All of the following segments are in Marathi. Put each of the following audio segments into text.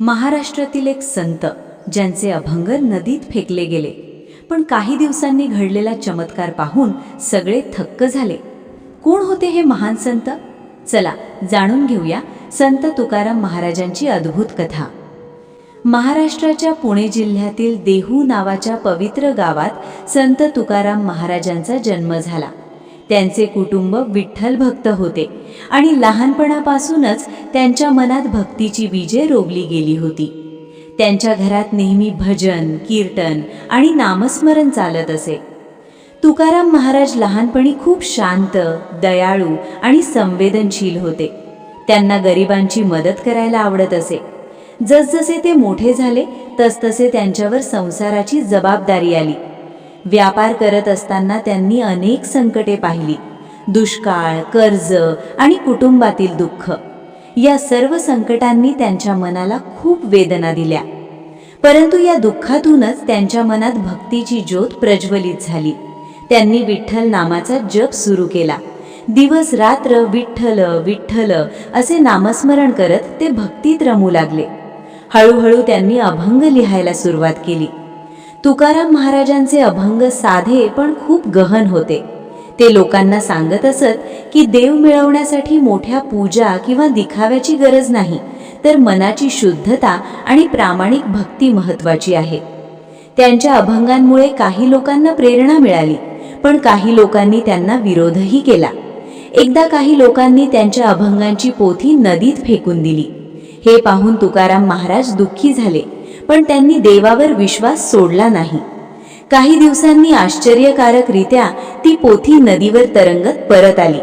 महाराष्ट्रातील एक संत ज्यांचे अभंग नदीत फेकले गेले. पण काही दिवसांनी घडलेला चमत्कार पाहून सगळे थक्क झाले. कोण होते हे महान संत? चला जाणून घेऊया संत तुकाराम महाराजांची अद्भुत कथा. महाराष्ट्राच्या पुणे जिल्ह्यातील देहू नावाच्या पवित्र गावात संत तुकाराम महाराजांचा जन्म झाला. त्यांचे कुटुंब विठ्ठल भक्त होते आणि लहानपणापासूनच त्यांच्या मनात भक्तीची बीजे रोवली गेली होती. त्यांच्या घरात नेहमी भजन कीर्तन आणि नामस्मरण चालत असे. तुकाराम महाराज लहानपणी खूप शांत दयाळू आणि संवेदनशील होते. त्यांना गरिबांची मदत करायला आवडत असे. जसजसे ते मोठे झाले तसतसे त्यांच्यावर संसाराची जबाबदारी आली. व्यापार करत असताना त्यांनी अनेक संकटे पाहिली. दुष्काळ कर्ज आणि कुटुंबातील दुःख. या सर्व संकटांनी त्यांच्या मनाला खूप वेदना दिल्या. परंतु या दुःखातूनच त्यांच्या मनात भक्तीची ज्योत प्रज्वलित झाली. त्यांनी विठ्ठल नामाचा जप सुरू केला. दिवस रात्र विठ्ठल विठ्ठल असे नामस्मरण करत ते भक्तीत रमू लागले. हळूहळू त्यांनी अभंग लिहायला सुरुवात केली. तुकाराम महाराजांचे अभंग साधे पण खूप गहन होते. ते लोकांना सांगत असत की देव मिळवण्यासाठी मोठ्या पूजा किंवा दिखाव्याची गरज नाही तर मनाची शुद्धता आणि प्रामाणिक भक्ती महत्वाची आहे. त्यांच्या अभंगांमुळे काही लोकांना प्रेरणा मिळाली पण काही लोकांनी त्यांना विरोधही केला. एकदा काही लोकांनी त्यांच्या अभंगांची पोथी नदीत फेकून दिली. हे पाहून तुकाराम महाराज दुःखी झाले. पण त्यांनी देवावर विश्वास सोडला नाही. काही दिवसांनी आश्चर्यकारकरित्या ती पोथी नदीवर तरंगत परत आली.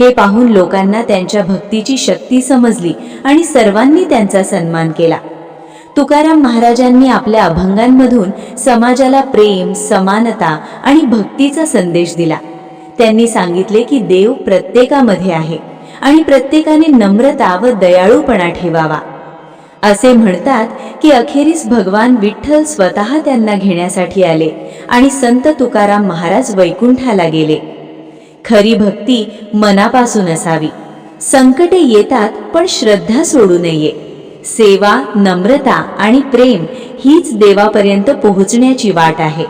हे पाहून लोकांना त्यांच्या भक्तीची शक्ती समजली आणि सर्वांनी त्यांचा सन्मान केला. तुकाराम महाराजांनी आपल्या अभंगांमधून समाजाला प्रेम समानता आणि भक्तीचा संदेश दिला. त्यांनी सांगितले की देव प्रत्येकामध्ये आहे आणि प्रत्येकाने नम्रता व दयाळूपणा ठेवावा. असे म्हणतात की अखेरीस भगवान विठ्ठल स्वतः त्यांना घेण्यासाठी आले आणि संत तुकाराम महाराज वैकुंठाला गेले. खरी भक्ती मनापासून असावी. संकटे येतात पण श्रद्धा सोडू नये. सेवा नम्रता आणि प्रेम हीच देवापर्यंत पोहोचण्याची वाट आहे.